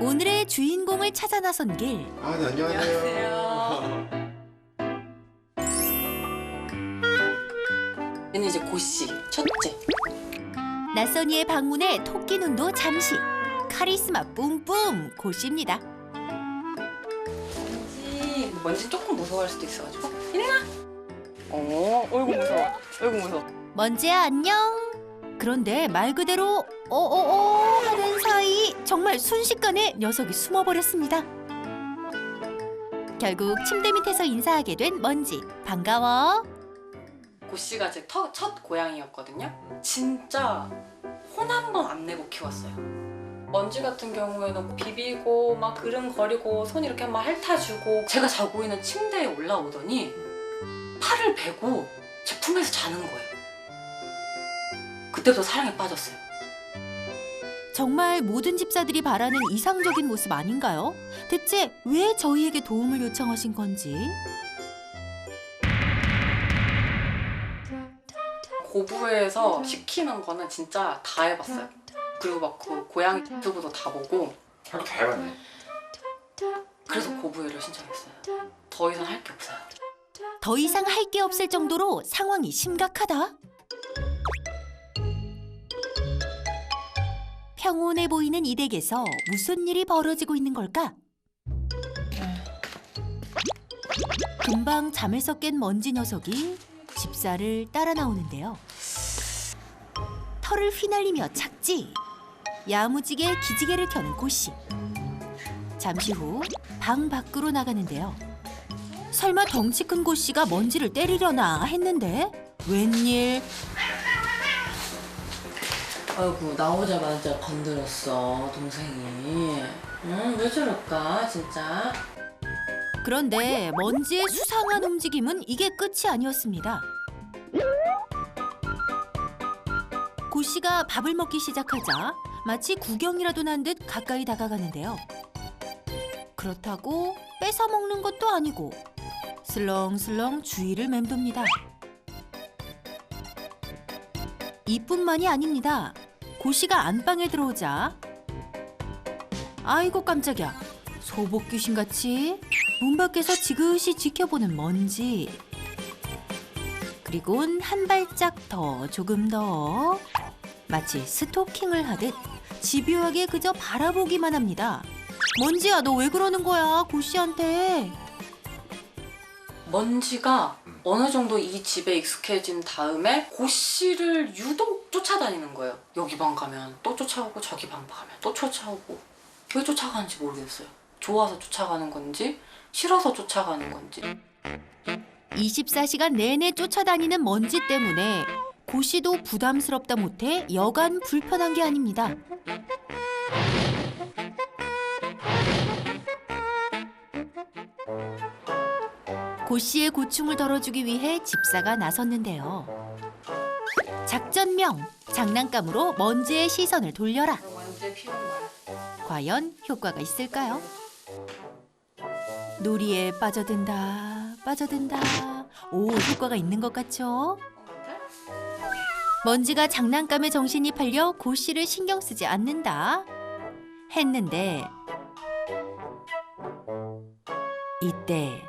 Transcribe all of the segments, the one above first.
오늘의 주인공을 찾아 나선 길. 아, 네, 안녕하세요. 얘는 이제 고씨 첫째. 낯선이의 방문에 토끼 눈도 잠시. 카리스마 뿜뿜 고씨입니다. 먼지 먼지 조금 무서워할 수도 있어가지고 일어나. 어, 어이구 무서워. 어이구 무서워. 먼지야 안녕. 그런데 말 그대로 어어어 하는 사이 정말 순식간에 녀석이 숨어버렸습니다. 결국 침대 밑에서 인사하게 된 먼지. 반가워. 고씨가 제 터- 첫 고양이였거든요. 진짜 혼 한 번 안 내고 키웠어요. 먼지 같은 경우에는 비비고 막 그릉거리고 손 이렇게 막 핥아주고 제가 자고 있는 침대에 올라오더니 팔을 베고 제 품에서 자는 거예요. 그때부터 사랑에 빠졌어요. 정말 모든 집사들이 바라는 이상적인 모습 아닌가요? 대체 왜 저희에게 도움을 요청하신 건지? 고부에서 시키는 거는 진짜 다 해봤어요. 그리고 막 그 고양이 유튜브도 다 보고 다 해봤네. 그래서 고부회를 신청했어요. 더 이상 할 게 없어요. 더 이상 할 게 없을 정도로 상황이 심각하다. 평온해 보이는 이 댁에서 무슨 일이 벌어지고 있는 걸까? 금방 잠에서 깬 먼지 녀석이 집사를 따라 나오는데요. 털을 휘날리며 착지. 야무지게 기지개를 켜는 고씨. 잠시 후 방 밖으로 나가는데요. 설마 덩치 큰 고씨가 먼지를 때리려나 했는데 웬일 아이고 나오자마자 건드렸어 동생이. 응, 왜 저럴까 진짜. 그런데 먼지의 수상한 움직임은 이게 끝이 아니었습니다. 고 씨가 밥을 먹기 시작하자 마치 구경이라도 난 듯 가까이 다가가는데요. 그렇다고 뺏어 먹는 것도 아니고 슬렁슬렁 주위를 맴돕니다. 이뿐만이 아닙니다. 고씨가 안방에 들어오자 아이고 깜짝이야. 소복 귀신같이 문 밖에서 지그시 지켜보는 먼지. 그리곤 한 발짝 더 조금 더 마치 스토킹을 하듯 집요하게 그저 바라보기만 합니다. 먼지야 너 왜 그러는 거야 고씨한테 먼지가 어느 정도 이 집에 익숙해진 다음에 고씨를 유독 쫓아다니는 거예요. 여기 방 가면 또 쫓아오고 저기 방 가면 또 쫓아오고 왜 쫓아가는지 모르겠어요. 좋아서 쫓아가는 건지 싫어서 쫓아가는 건지 24시간 내내 쫓아다니는 먼지 때문에 고 씨도 부담스럽다 못해 여간 불편한 게 아닙니다. 고 씨의 고충을 덜어주기 위해 집사가 나섰는데요. 작전명 장난감으로 먼지의 시선을 돌려라. 과연 효과가 있을까요? 놀이에 빠져든다, 빠져든다. 오, 효과가 있는 것 같죠? 먼지가 장난감에 정신이 팔려 고씨를 신경 쓰지 않는다. 했는데 이때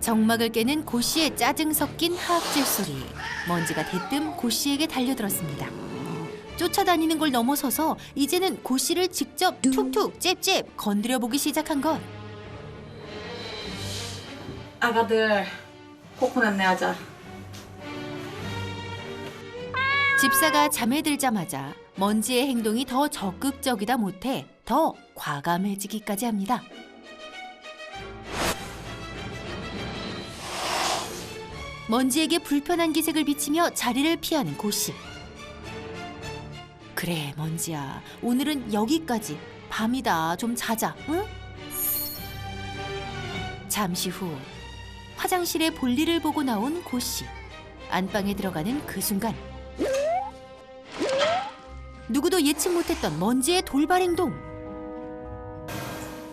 정막을 깨는 고씨의 짜증 섞인 하악질 소리. 먼지가 대뜸 고씨에게 달려들었습니다. 쫓아다니는 걸 넘어서서 이제는 고씨를 직접 툭툭 잽잽 건드려 보기 시작한 것. 아가들 코코넛 내하자 집사가 잠에 들자마자 먼지의 행동이 더 적극적이다 못해 더 과감해지기까지 합니다. 먼지에게 불편한 기색을 비치며 자리를 피하는 고씨. 그래, 먼지야. 오늘은 여기까지. 밤이다. 좀 자자. 응? 잠시 후 화장실에 볼일을 보고 나온 고씨. 안방에 들어가는 그 순간 누구도 예측 못했던 먼지의 돌발 행동.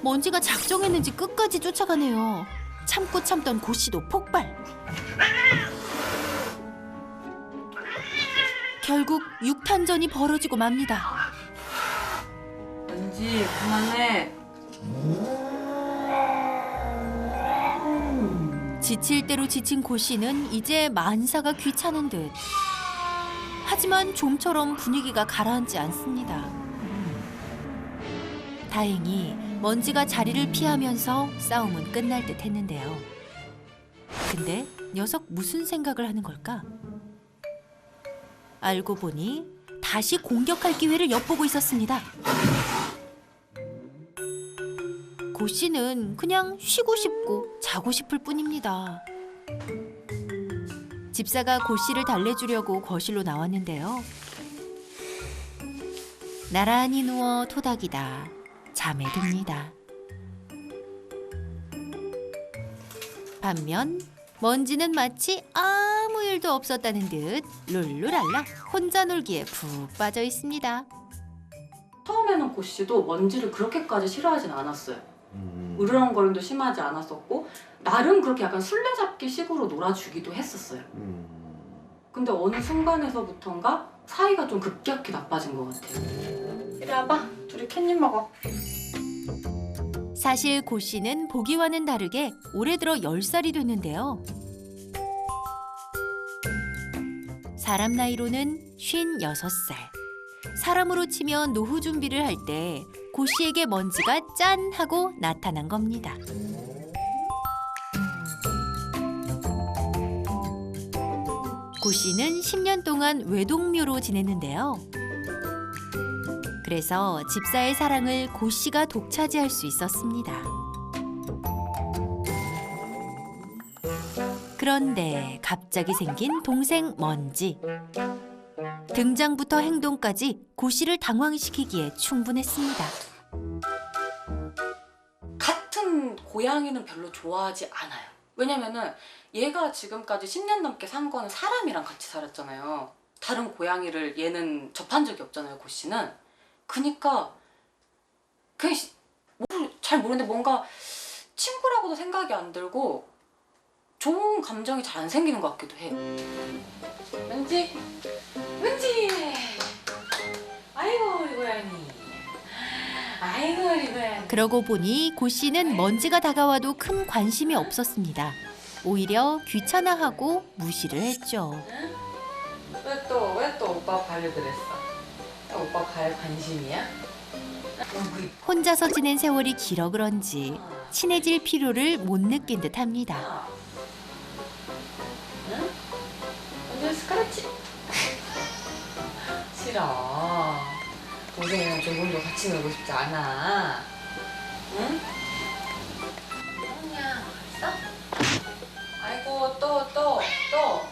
먼지가 작정했는지 끝까지 쫓아가네요. 참고 참던 고 씨도 폭발. 결국 육탄전이 벌어지고 맙니다. 은지 그만해. 지칠 대로 지친 고 씨는 이제 만사가 귀찮은 듯. 하지만 좀처럼 분위기가 가라앉지 않습니다. 다행히 먼지가 자리를 피하면서 싸움은 끝날 듯 했는데요. 근데 녀석 무슨 생각을 하는 걸까? 알고 보니 다시 공격할 기회를 엿보고 있었습니다. 고 씨는 그냥 쉬고 싶고 자고 싶을 뿐입니다. 집사가 고 씨를 달래주려고 거실로 나왔는데요. 나란히 누워 토닥이다 잠에 듭니다. 반면 먼지는 마치 아무 일도 없었다는 듯 룰루랄라 혼자 놀기에 푹 빠져 있습니다. 처음에는 고 씨도 먼지를 그렇게까지 싫어하진 않았어요. 음. 으르렁거림도 심하지 않았었고 나름 그렇게 약간 술래잡기 식으로 놀아주기도 했었어요. 음. 근데 어느 순간에서부턴가 사이가 좀 급격히 나빠진 것 같아요. 이리 와봐. 둘이 캣닙 먹어. 사실 고 씨는 보기와는 다르게 올해 들어 10살이 됐는데요. 사람 나이로는 56살. 사람으로 치면 노후 준비를 할 때 고 씨에게 먼지가 짠 하고 나타난 겁니다. 고 씨는 10년 동안 외동묘로 지냈는데요. 그래서 집사의 사랑을 고 씨가 독차지할 수 있었습니다. 그런데 갑자기 생긴 동생 먼지. 등장부터 행동까지 고 씨를 당황시키기에 충분했습니다. 같은 고양이는 별로 좋아하지 않아요. 왜냐면은 얘가 지금까지 10년 넘게 산 거는 사람이랑 같이 살았잖아요. 다른 고양이를 얘는 접한 적이 없잖아요, 고 씨는. 그니까 그냥 잘 모르는데 뭔가 친구라고도 생각이 안 들고 좋은 감정이 잘 안 생기는 것 같기도 해요. 왠지 왠지 아이고 우리 고양이 아이고 우리 고양이 그러고 보니 고 씨는 먼지가 다가와도 큰 관심이 없었습니다. 오히려 귀찮아하고 무시를 했죠. 왜 또 왜 또 오빠 발을 그랬어? 오빠 발 관심이야? 혼자서 지낸 세월이 길어 그런지 친해질 필요를 못 느낀 듯합니다. 응? 완전 스크래치? 싫어. 동생이랑 조금도 같이 놀고 싶지 않아. 응? 그냥 있어? 아이고 또 또 또.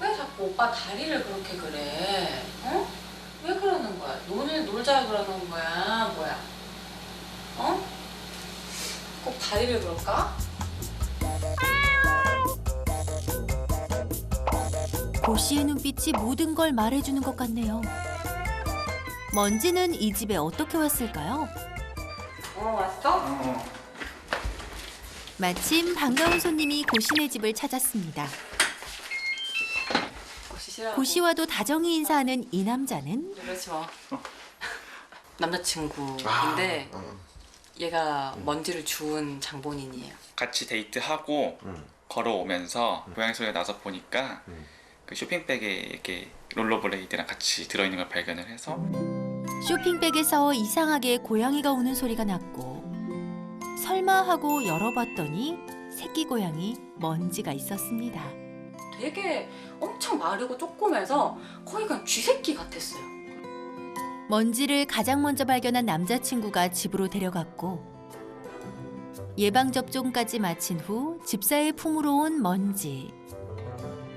왜 자꾸 오빠 다리를 그렇게 그래? 어? 왜 그러는 거야? 놀 놀자 그러는 거야? 뭐야? 어? 꼭 다리를 그럴까? 고 씨의 눈빛이 모든 걸 말해주는 것 같네요. 먼지는 이 집에 어떻게 왔을까요? 어 왔어? 마침 반가운 손님이 고 씨네 집을 찾았습니다. 고시 싫어. 고 씨와도 다정히 인사하는 이 남자는 그러지 마. 남자친구인데 아, 어. 얘가 먼지를 주운 장본인이에요. 같이 데이트하고 음. 걸어오면서 고양이 소리가 나서 보니까 음. 그 쇼핑백에 이렇게 롤러블레이드랑 같이 들어있는 걸 발견을 해서 쇼핑백에서 이상하게 고양이가 우는 소리가 났고 설마 하고 열어봤더니 새끼 고양이 먼지가 있었습니다. 되게 엄청 마르고 쪼꼬매서 거의 그냥 쥐새끼 같았어요. 먼지를 가장 먼저 발견한 남자친구가 집으로 데려갔고 예방 접종까지 마친 후 집사의 품으로 온 먼지.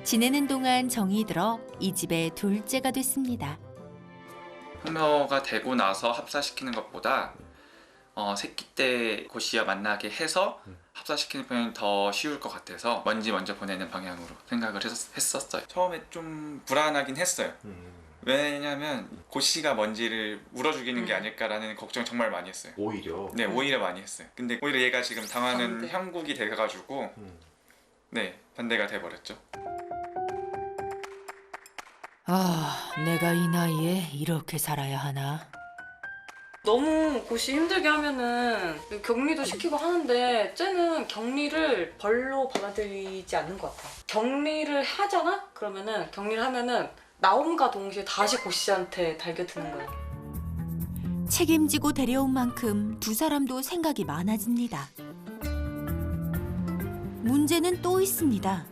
지내는 동안 정이 들어 이 집의 둘째가 됐습니다. 흑묘가 되고 나서 합사시키는 것보다 어, 새끼 때 고시와 만나게 해서 합사시키는 편이 더 쉬울 것 같아서 먼지 먼저 보내는 방향으로 생각을 했, 했었어요. 처음에 좀 불안하긴 했어요. 음. 왜냐면 고시가 먼지를 물어 죽이는 게 음. 아닐까라는 걱정 정말 많이 했어요. 오히려. 네, 오히려 많이 했어요. 근데 오히려 얘가 지금 당하는 반대. 형국이 돼가지고 음. 네 반대가 돼버렸죠. 아, 내가 이 나이에 이렇게 살아야 하나. 너무 고시 힘들게 하면은 격리도 시키고 하는데 쟤는 격리를 벌로 받아들이지 않는 것 같아. 격리를 하잖아? 그러면은 격리를 하면은 나옴과 동시에 다시 고시한테 달겨드는 거야. 책임지고 데려온 만큼 두 사람도 생각이 많아집니다. 문제는 또 있습니다.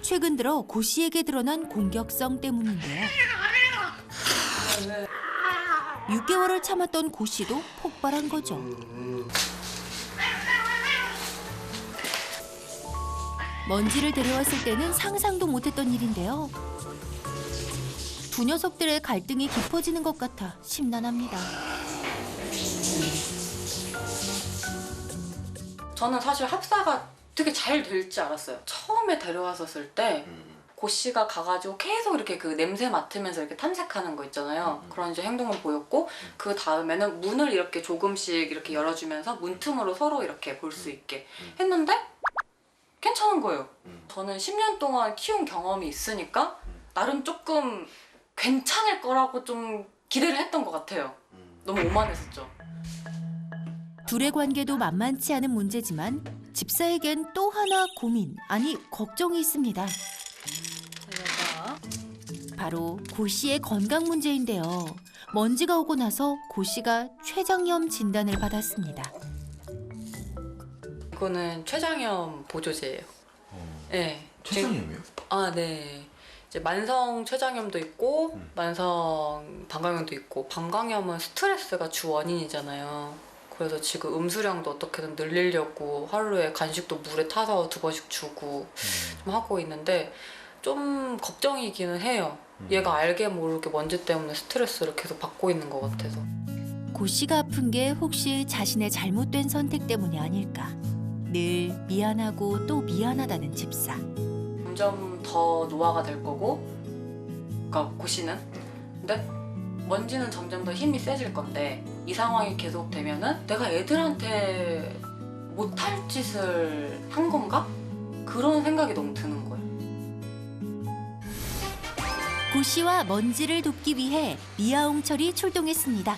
최근 들어 고 씨에게 드러난 공격성 때문인데요. 6개월을 참았던 고 씨도 폭발한 거죠. 먼지를 데려왔을 때는 상상도 못했던 일인데요. 두 녀석들의 갈등이 깊어지는 것 같아 심란합니다. 저는 사실 합사가 되게 잘 될지 알았어요. 처음에 데려왔었을 때 음. 고씨가 가가지고 계속 이렇게 그 냄새 맡으면서 이렇게 탐색하는 거 있잖아요. 그런 이제 행동을 보였고 그 다음에는 문을 이렇게 조금씩 이렇게 열어주면서 문틈으로 서로 이렇게 볼 수 있게 했는데 괜찮은 거예요. 음. 저는 10년 동안 키운 경험이 있으니까 나름 조금 괜찮을 거라고 좀 기대를 했던 것 같아요. 음. 너무 오만했었죠. 둘의 관계도 만만치 않은 문제지만 집사에겐 또 하나 고민, 아니 걱정이 있습니다. 바로 고 씨의 건강 문제인데요. 먼지가 오고 나서 고 씨가 췌장염 진단을 받았습니다. 이거는 췌장염 보조제예요. 네. 최상이요? 아, 네. 이제 만성 췌장염도 있고 음. 만성 방광염도 있고 방광염은 스트레스가 주 원인이잖아요. 그래서 지금 음수량도 어떻게든 늘리려고 하루에 간식도 물에 타서 두 번씩 주고 좀 하고 있는데 좀 걱정이기는 해요. 얘가 알게 모르게 먼지 때문에 스트레스를 계속 받고 있는 것 같아서. 고 씨가 아픈 게 혹시 자신의 잘못된 선택 때문이 아닐까. 늘 미안하고 또 미안하다는 집사. 점점 더 노화가 될 거고, 그러니까 고시는. 근데 먼지는 점점 더 힘이 세질 건데 이 상황이 계속 되면은 내가 애들한테 못할 짓을 한 건가? 그런 생각이 너무 드는 거예요. 고 씨와 먼지를 돕기 위해 미아홍철이 출동했습니다.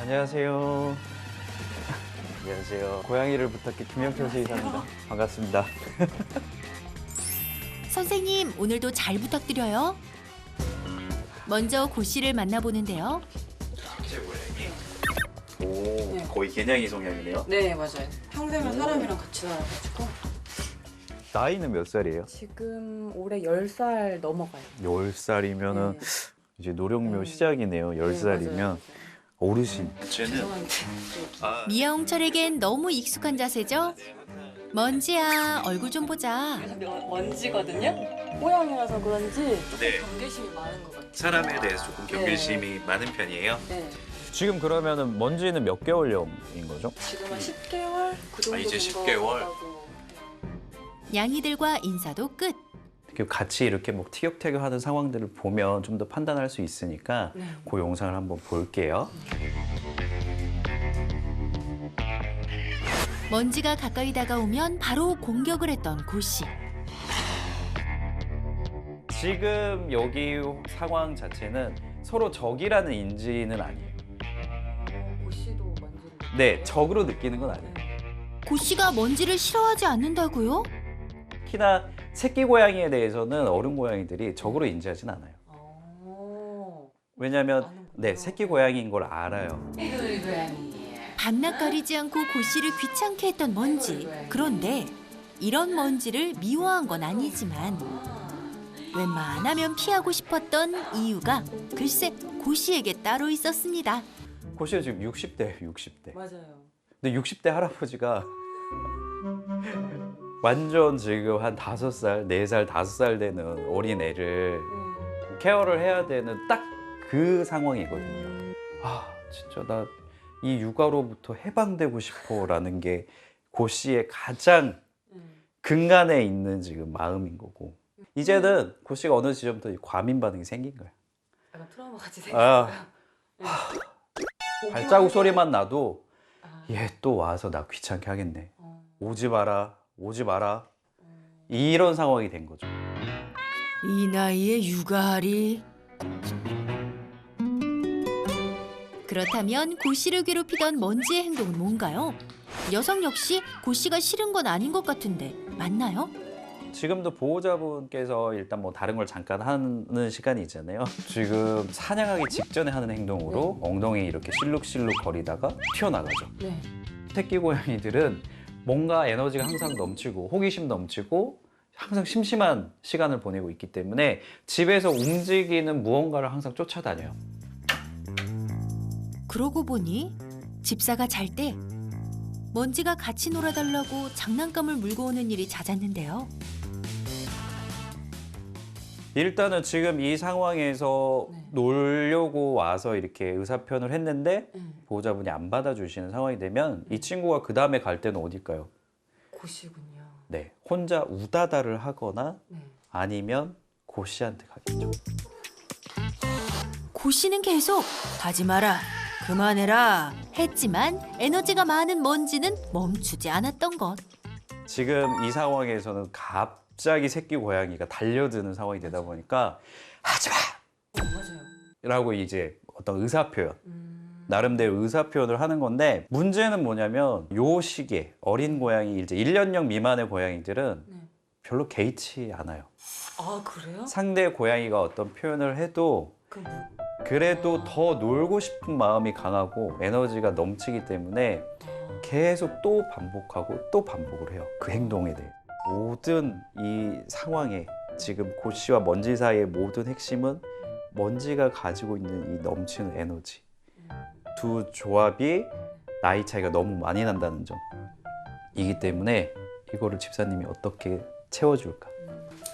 안녕하세요. 안녕하세요. 고양이를 부탁해 김영철 수의사입니다. 반갑습니다. 선생님, 오늘도 잘 부탁드려요. 먼저 고 씨를 만나보는데요. 오, 거의 개냥이 성향이네요. 네 맞아요. 평생을 사람이랑 같이 살아가지고 나이는 몇 살이에요? 지금 올해 10살 넘어가요. 10살이면은 네. 이제 노령묘 음. 시작이네요. 네, 10살이면 맞아요. 어르신. 죄송한데 미아홍철에겐 너무 익숙한 자세죠? 먼지야, 얼굴 좀 보자. 먼지거든요. 모양이라서 그런지 조금 네. 경계심이 많은 것 같아요. 사람에 대해서 조금 경계심이 많은 편이에요. 네. 지금 그러면은 먼지는 몇 개월령인 거죠? 지금 한 10개월 그 정도 아, 이제 된것 10개월? 같다고. 양이들과 인사도 끝. 이렇게 같이 이렇게 뭐 티격태격하는 상황들을 보면 좀 더 판단할 수 있으니까 네. 그 영상을 한번 볼게요. 먼지가 가까이 다가오면 바로 공격을 했던 고 씨. 지금 여기 상황 자체는 서로 적이라는 인지는 아니에요. 고 씨도 먼지를. 네, 적으로 느끼는 건 아니에요. 고 씨가 먼지를 싫어하지 않는다고요? 특히나 새끼 고양이에 대해서는 어른 고양이들이 적으로 인지하진 않아요. 어. 왜냐하면. 네 새끼 고양이인 걸 알아요. 이글 고양이. 반납 가리지 않고 고 씨를 귀찮게 했던 먼지. 그런데 이런 먼지를 미워한 건 아니지만 웬만하면 피하고 싶었던 이유가 글쎄 고 씨에게 따로 있었습니다. 고시가 지금 60대예요, 60대. 맞아요. 근데 60대 할아버지가 완전 지금 한 5살, 4살, 5살 되는 어린 애를 케어를 해야 되는 딱 그 상황이거든요. 아, 진짜 나 이 육아로부터 해방되고 싶어라는 게 고씨의 가장 음. 근간에 있는 지금 마음인 거고 이제는 고씨가 어느 지점부터 이 과민 반응이 생긴 거야. 약간 트라우마 같이 아. 생겼어요. 네. 발자국 소리만 나도 아. 얘또 와서 나 귀찮게 하겠네. 어. 오지 마라, 오지 마라. 어. 이런 상황이 된 거죠. 이 나이에 육아하리. 그렇다면 고 씨를 괴롭히던 먼지의 행동은 뭔가요? 여성 역시 고 씨가 싫은 건 아닌 것 같은데 맞나요? 지금도 보호자분께서 일단 뭐 다른 걸 잠깐 하는 시간이 있잖아요. 지금 사냥하기 직전에 하는 행동으로 엉덩이 이렇게 실룩실룩 거리다가 튀어나가죠. 네. 새끼 고양이들은 뭔가 에너지가 항상 넘치고 호기심 넘치고 항상 심심한 시간을 보내고 있기 때문에 집에서 움직이는 무언가를 항상 쫓아다녀요. 그러고 보니 집사가 잘 때 먼지가 같이 놀아달라고 장난감을 물고 오는 일이 잦았는데요. 일단은 지금 이 상황에서 네. 놀려고 와서 이렇게 의사표현을 했는데 음. 보호자분이 안 받아주시는 상황이 되면 이 친구가 그 다음에 갈 때는 어딜까요? 고시군요. 네, 혼자 우다다를 하거나 네. 아니면 고 씨한테 가겠죠. 고 씨는 계속 하지 마라, 그만해라 했지만 에너지가 많은 먼지는 멈추지 않았던 것. 지금 이 상황에서는 갑 자기 새끼 고양이가 달려드는 상황이 되다 보니까 하지 마! 어, 맞아요. 라고 이제 어떤 의사 표현, 음. 나름대로 의사 표현을 하는 건데 문제는 뭐냐면 요 시기에 어린 고양이 이제 1년령 미만의 고양이들은 네. 별로 개의치 않아요. 아 그래요? 상대 고양이가 어떤 표현을 해도 그 뭐, 그래도 더 놀고 싶은 마음이 강하고 에너지가 넘치기 때문에 아, 계속 또 반복하고 또 반복을 해요. 그 행동에 대해. 모든 이 상황에 지금 고 씨와 먼지 사이의 모든 핵심은 먼지가 가지고 있는 이 넘치는 에너지. 두 조합이 나이 차이가 너무 많이 난다는 점이기 때문에 이거를 집사님이 어떻게 채워줄까?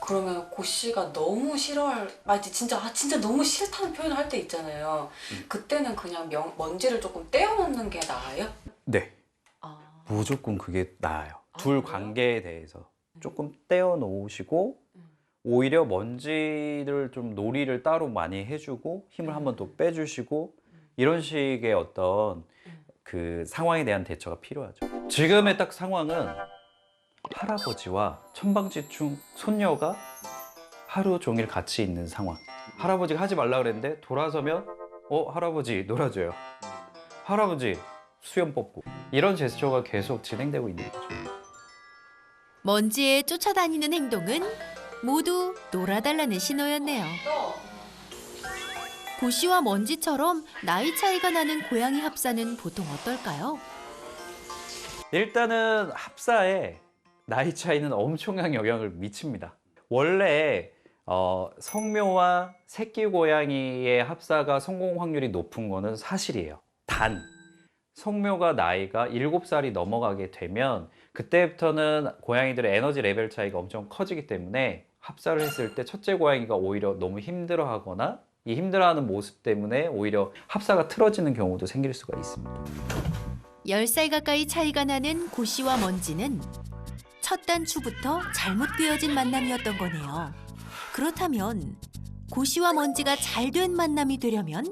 그러면 고 씨가 너무 싫어할 아 진짜 아 진짜 너무 싫다는 표현을 할 때 있잖아요. 음. 그때는 그냥 명, 먼지를 조금 떼어놓는 게 나아요? 네, 아, 무조건 그게 나아요. 아, 둘 그래요? 관계에 대해서 조금 떼어 놓으시고 음. 오히려 먼지를 좀 놀이를 따로 많이 해주고 힘을 한 번 더 빼주시고 이런 식의 어떤 음. 그 상황에 대한 대처가 필요하죠. 지금의 딱 상황은 할아버지와 천방지축 손녀가 하루 종일 같이 있는 상황. 할아버지가 하지 말라 그랬는데 돌아서면 어 할아버지 놀아줘요. 할아버지 수염 뽑고 이런 제스처가 계속 진행되고 있는 거죠. 먼지에 쫓아다니는 행동은 모두 놀아달라는 신호였네요. 고 씨와 먼지처럼 나이 차이가 나는 고양이 합사는 보통 어떨까요? 일단은 합사에 나이 차이는 엄청난 영향을 미칩니다. 원래 어, 성묘와 새끼 고양이의 합사가 성공 확률이 높은 거는 사실이에요. 단 성묘가 나이가 7살이 넘어가게 되면 그때부터는 고양이들의 에너지 레벨 차이가 엄청 커지기 때문에 합사를 했을 때 첫째 고양이가 오히려 너무 힘들어 하거나 이 힘들어하는 모습 때문에 오히려 합사가 틀어지는 경우도 생길 수가 있습니다. 10살 가까이 차이가 나는 고 씨와 먼지는 첫 단추부터 잘못 꿰어진 만남이었던 거네요. 그렇다면 고 씨와 먼지가 잘 된 만남이 되려면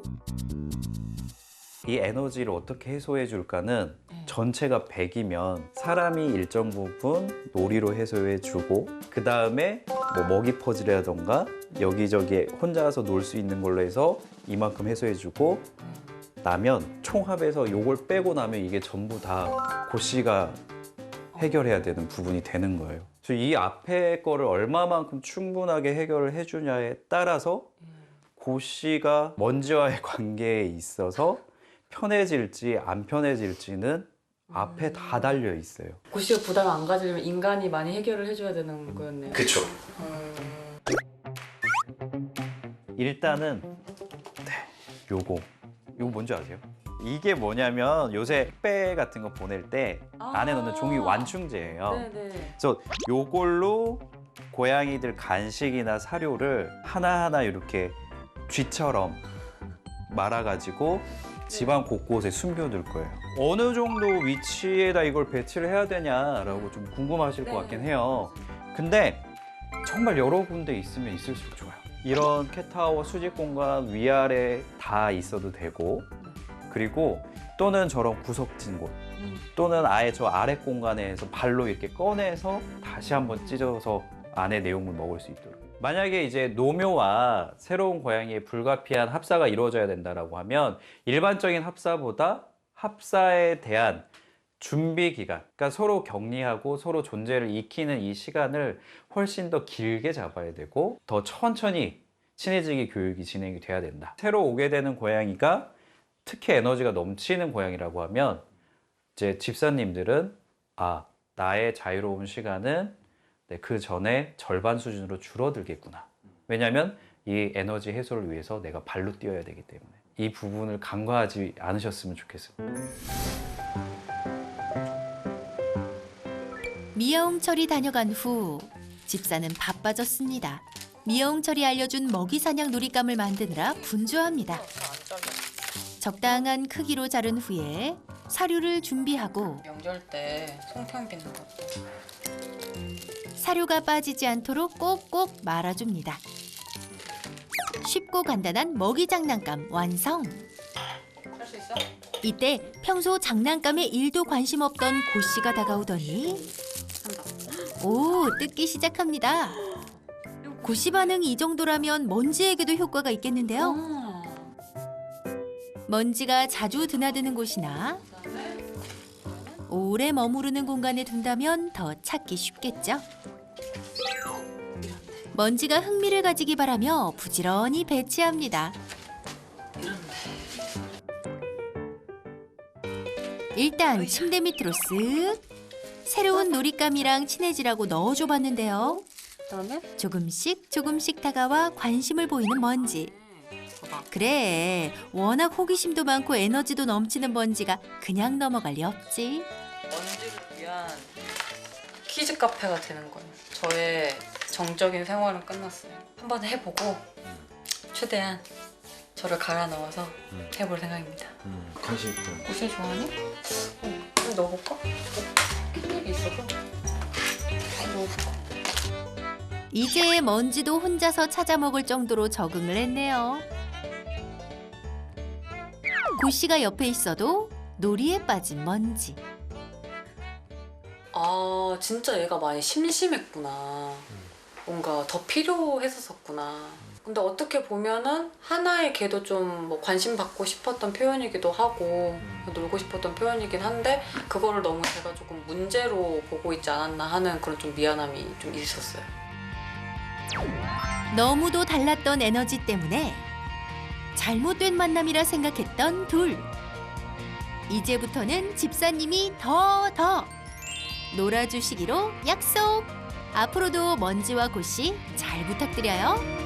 이 에너지를 어떻게 해소해 줄까는 네. 전체가 100이면 사람이 일정 부분 놀이로 해소해 주고 그 다음에 뭐 먹이 퍼즐이라던가 여기저기 혼자서 놀 수 있는 걸로 해서 이만큼 해소해 주고 나면 총합해서 요걸 빼고 나면 이게 전부 다 고씨가 해결해야 되는 부분이 되는 거예요. 그래서 이 앞에 거를 얼마만큼 충분하게 해결을 해주냐에 따라서 고씨가 먼지와의 관계에 있어서 편해질지 안 편해질지는 앞에 다 달려 있어요. 고 씨가 부담 안 가지려면 인간이 많이 해결을 해줘야 되는 거였네요. 그쵸. 음, 일단은 네, 요거 요거 뭔지 아세요? 이게 뭐냐면 요새 택배 같은 거 보낼 때 안에 넣는 종이 완충제예요. 네네. 그래서 요걸로 고양이들 간식이나 사료를 하나하나 이렇게 쥐처럼 말아가지고 집안 곳곳에 숨겨둘 거예요. 어느 정도 위치에다 이걸 배치를 해야 되냐라고 좀 궁금하실 것 같긴 해요. 근데 정말 여러 군데 있으면 있을수록 좋아요. 이런 캣타워 수직 공간 위아래 다 있어도 되고 그리고 또는 저런 구석진 곳 음. 또는 아예 저 아래 공간에서 발로 이렇게 꺼내서 다시 한번 찢어서 안에 내용물 먹을 수 있도록 만약에 이제 노묘와 새로운 고양이의 불가피한 합사가 이루어져야 된다라고 하면 일반적인 합사보다 합사에 대한 준비 기간, 그러니까 서로 격리하고 서로 존재를 익히는 이 시간을 훨씬 더 길게 잡아야 되고 더 천천히 친해지기 교육이 진행이 돼야 된다. 새로 오게 되는 고양이가 특히 에너지가 넘치는 고양이라고 하면 이제 집사님들은 아 나의 자유로운 시간은 네, 그 전에 절반 수준으로 줄어들겠구나. 왜냐하면 이 에너지 해소를 위해서 내가 발로 뛰어야 되기 때문에 이 부분을 간과하지 않으셨으면 좋겠습니다. 미야옹철이 다녀간 후 집사는 바빠졌습니다. 미야옹철이 알려준 먹이 사냥 놀잇감을 만드느라 분주합니다. 적당한 크기로 자른 후에 사료를 준비하고 명절 때 송편 빚는 것도 사료가 빠지지 않도록 꼭꼭 말아줍니다. 쉽고 간단한 먹이 장난감 완성. 할 수 있어? 이때 평소 장난감에 일도 관심 없던 고 씨가 다가오더니. 오 뜯기 시작합니다. 고 씨 반응이 이 정도라면 먼지에게도 효과가 있겠는데요. 어. 먼지가 자주 드나드는 곳이나 오래 머무르는 공간에 둔다면 더 찾기 쉽겠죠. 먼지가 흥미를 가지기 바라며 부지런히 배치합니다. 일단 침대 밑으로 쓱 새로운 놀잇감이랑 친해지라고 넣어줘 봤는데요. 그다음에 조금씩 조금씩 다가와 관심을 보이는 먼지. 그래, 워낙 호기심도 많고 에너지도 넘치는 먼지가 그냥 넘어갈 리 없지. 먼지를 위한 키즈 카페가 되는 거예요. 저의 정적인 생활은 끝났어요. 한번 해보고 최대한 저를 갈아 넣어서 해볼 생각입니다. 음, 관심 있군. 꽃이 좋아하니? 어, 좀 넣어볼까? 어, 캔들이 있어서 넣어볼까? 이제 먼지도 혼자서 찾아 먹을 정도로 적응을 했네요. 고 씨가 옆에 있어도 놀이에 빠진 먼지. 아 진짜 얘가 많이 심심했구나. 뭔가 더 필요했었구나. 근데 어떻게 보면은 하나의 걔도 좀 뭐 관심 받고 싶었던 표현이기도 하고 놀고 싶었던 표현이긴 한데 그거를 너무 제가 조금 문제로 보고 있지 않았나 하는 그런 좀 미안함이 좀 있었어요. 너무도 달랐던 에너지 때문에 잘못된 만남이라 생각했던 둘. 이제부터는 집사님이 더 더 놀아주시기로 약속. 앞으로도 먼지와 고씨 잘 부탁드려요.